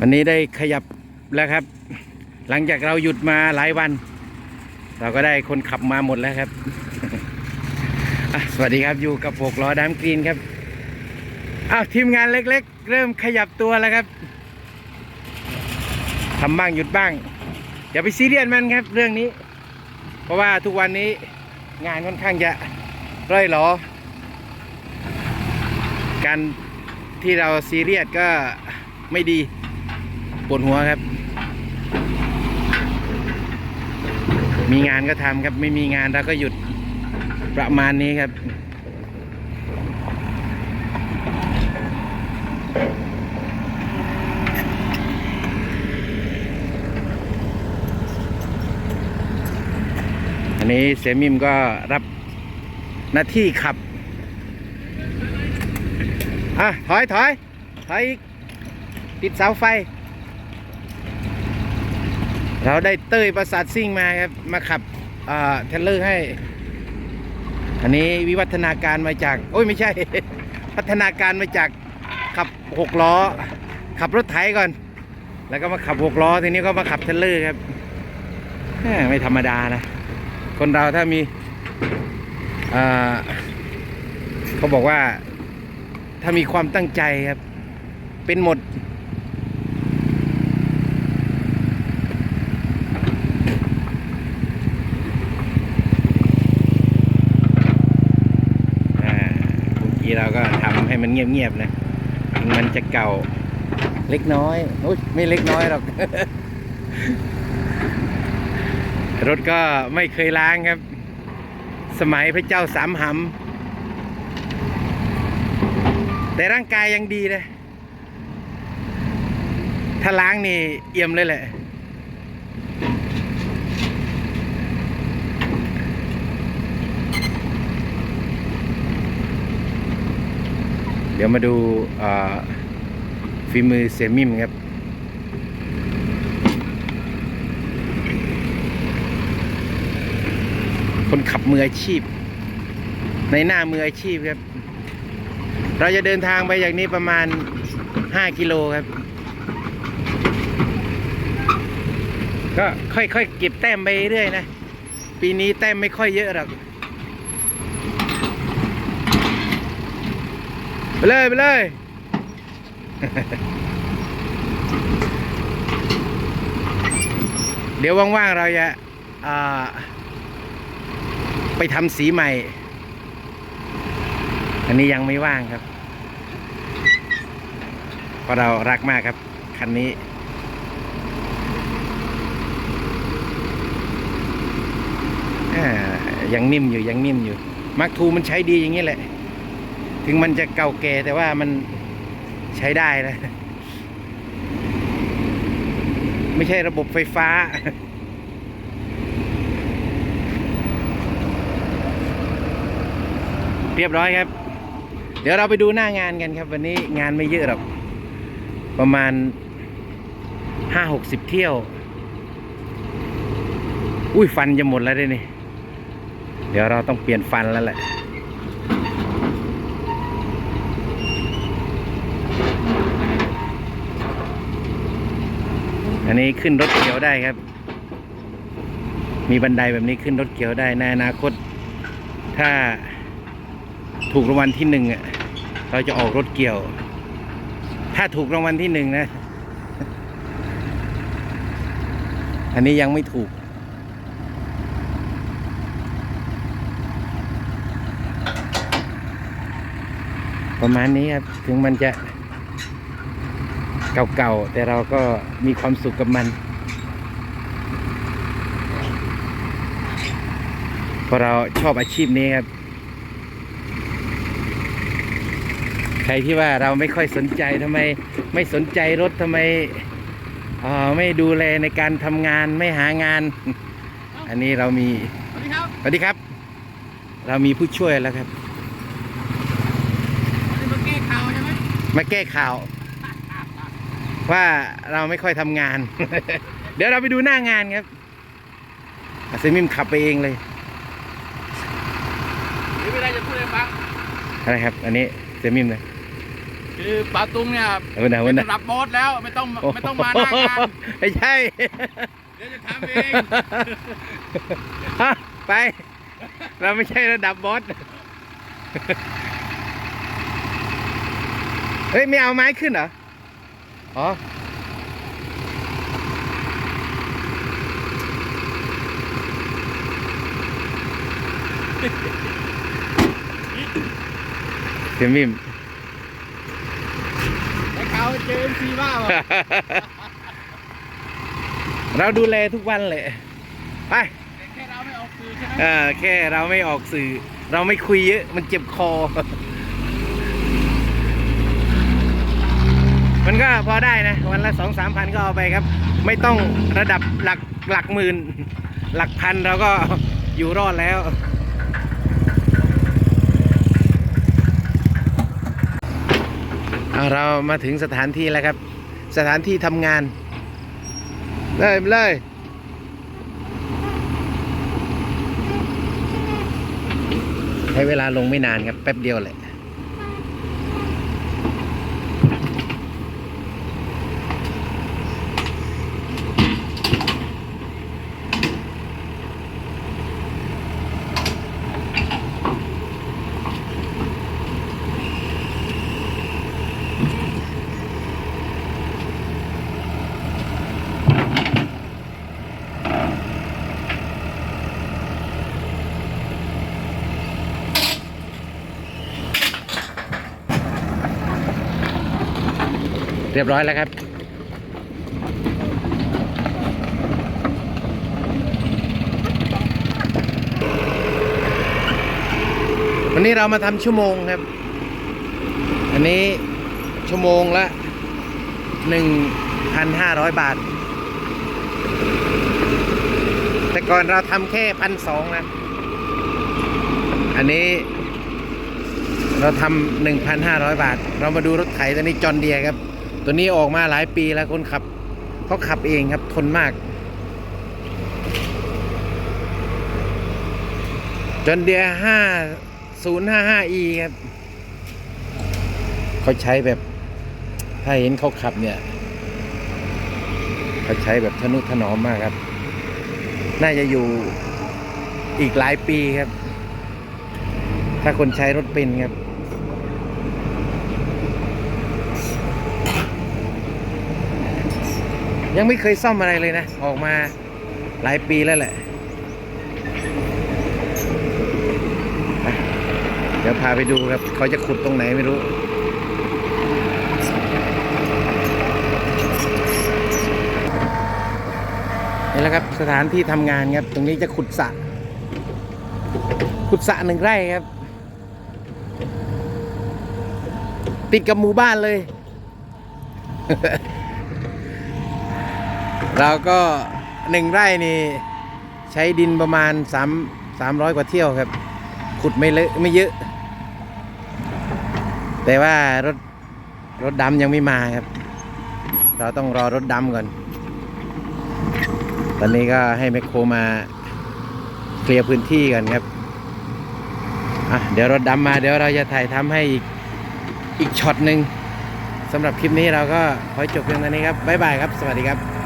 วันนี้ได้ขยับแล้วครับ หลังจากเราหยุดมาหลายวัน เราก็ได้คนขับมาหมดแล้วครับสวัสดีครับอยู่กับหกล้อดามกรีนครับอ้าวทีมงานเล็ก ๆ เริ่มขยับตัวแล้วครับทำบ้างหยุดบ้างอย่าไปซีเรียสมันครับ เรื่องนี้ เพราะว่าทุกวันนี้งานค่อนข้างจะร่อยหรอ การที่เราซีเรียสก็ไม่ดี ปวดหัวครับ มีงานก็ทำครับ ไม่มีงานเราก็หยุดประมาณนี้ครับ อันนี้เสมิมก็รับหน้าที่ขับ อะ ถอยถอยถอยติดเสาไฟ เราได้เต้ยประสาทซิ่งมาครับ มาขับเทรลเลอร์ให้ อันนี้วิวัฒนาการมาจาก โอ้ยไม่ใช่ พัฒนาการมาจากขับหกล้อ ขับรถไถก่อน แล้วก็มาขับหกล้อ ทีนี้ก็มาขับเทรลเลอร์ครับ ไม่ธรรมดานะ คนเราถ้ามีเขาบอกว่าถ้ามีความตั้งใจครับ เป็นหมด อ่าเมื่อ กี้เราก็ทำให้มันเงียบๆนะมันจะเก่าเล็กน้อยโอ้ยไม่เล็กน้อยหรอก รถก็ไม่เคยล้างครับ สมัยพระเจ้าสามหำแต่ร่างกายยังดีนะ ถ้าล้างนี่เอี่ยมเลยแหละ เดี๋ยวมาดูฝีมือเซมิมครับคนขับมืออาชีพ ในหน้ามืออาชีพครับ เราจะเดินทางไปอย่างนี้ประมาณ 5 กิโลครับ ก็ค่อยๆเก็บแต้มไปเรื่อยนะ ปีนี้แต้มไม่ค่อยเยอะหรอก ไปเลย ไปเลยเดี๋ยวว่างๆเราจะอ่ไปทำสีใหม่ อันนี้ยังไม่ว่างครับ เพราะเรารักมากครับ คันนี้อ่ายังนิ่มอยู่ยังนิ่มอยู่มาร์คทูมันใช้ดีอย่างนี้แหละ ถึงมันจะเก่าแก่แต่ว่ามันใช้ได้นะ ไม่ใช่ระบบไฟฟ้า เรียบร้อยครับ เดี๋ยวเราไปดูหน้างานกันครับ วันนี้งานไม่เยอะหรอก ประมาณห้าหกสิบเที่ยว อุ้ยฟันจะหมดแล้วด้วยนี่ เดี๋ยวเราต้องเปลี่ยนฟันแล้วแหละ อันนี้ขึ้นรถเกียวได้ครับ มีบันไดแบบนี้ขึ้นรถเกียวได้ในอนาคต ถ้าถูกรางวัลที่หนึ่งอะเราจะออกรถเกี่ยว ถ้าถูกรางวัลที่หนึ่งนะ อันนี้ยังไม่ถูก ประมาณนี้ครับ ถึงมันจะ เก่าๆ แต่เราก็มีความสุขกับมัน เพราะเราชอบอาชีพนี้ครับ ใครที่ว่าเราไม่ค่อยสนใจทำไมไม่สนใจรถทำไมเอ่อไม่ดูแลในการทำงานไม่หางาน อันนี้เรามีสวัสดีครับสวัสดีครับ เรามีผู้ช่วยแล้วครับวันนี้มาแก้ข่าวใช่ไหมมาแก้ข่าว ว่าเราไม่ค่อยทำงาน เดี๋ยวเราไปดูหน้างานครับอาเซมิมขับไปเองเลยหรือไม่ได้จะพูดอะไรฟังอะไรครับ อันนี้เซมิมเลยคือปาตุงเนี่ยเอาวันไหนวันไหนเป็นระดับโบสแล้วไม่ต้องไม่ต้องมาหน้างานไม่ใช่เดี๋ยวจะทำเองฮะไป เราไม่ใช่ระดับบอสเฮ้ยไม่เอาไม้ขึ้นเหรอ อ๋อเสียมิมให้เขาเจอซีบ้าว่ะเราดูแลทุกวันเลยไปแค่เราไม่ออกสื่อใช่ไหมเออแค่เราไม่ออกสื่อ เราไม่คุยเยอะ มันเจ็บคอ มันก็พอได้นะ วันละสองสามพันก็เอาไปครับ ไม่ต้องระดับหลักหลักหมื่น หลักพันเราก็อยู่รอดแล้ว เรามาถึงสถานที่แล้วครับ สถานที่ทำงาน เลยเลยใช้เวลาลงไม่นานครับ แป๊บเดียวแหละ รียบร้อยแล้วครับวันนี้เรามาทำชั่วโมงครับ อันนี้ชั่วโมงละ 1,500 บาท แต่ก่อนเราทำแค่พันสองนะ อันนี้เราทำหนึ่งพันห้าร้อยบาท เรามาดูรถไถตัวนี้จอนเดียครับ ตัวนี้ออกมาหลายปีแล้วคนขับเขาขับเองครับทนมากจนเดียห้าศูนย์ห้าห้าอีครับเขาใช้แบบ ถ้าเห็นเขาขับเนี่ยเขาใช้แบบทนุถนอมมากครับ น่าจะอยู่อีกหลายปีครับ ถ้าคนใช้รถเป็นครับ ยังไม่เคยซ่อมอะไรเลยนะ ออกมาหลายปีแล้วแหละ เดี๋ยวพาไปดูครับ เขาจะขุดตรงไหนไม่รู้นี่แหละครับสถานที่ทำงานครับ ตรงนี้จะขุดสระขุดสระหนึ่งไร่ครับ ติดกับหมู่บ้านเลย เราก็หนึ่งไร่นี่ใช้ดินประมาณสามสามร้อยกว่าเที่ยวครับ ขุดไม่เลอะไม่เยอะ แต่ว่ารถรถดำยังไม่มาครับ เราต้องรอรถดำก่อน ตอนนี้ก็ให้แมคโครมาเคลียร์พื้นที่ก่อนครับอะเดี๋ยวรถดำมาเดี๋ยวเราจะถ่ายทำให้อีกอีกช็อตหนึ่งสำหรับคลิปนี้เราก็ขอจบเพียงเท่านี้ครับ บ๊ายบายครับ สวัสดีครับ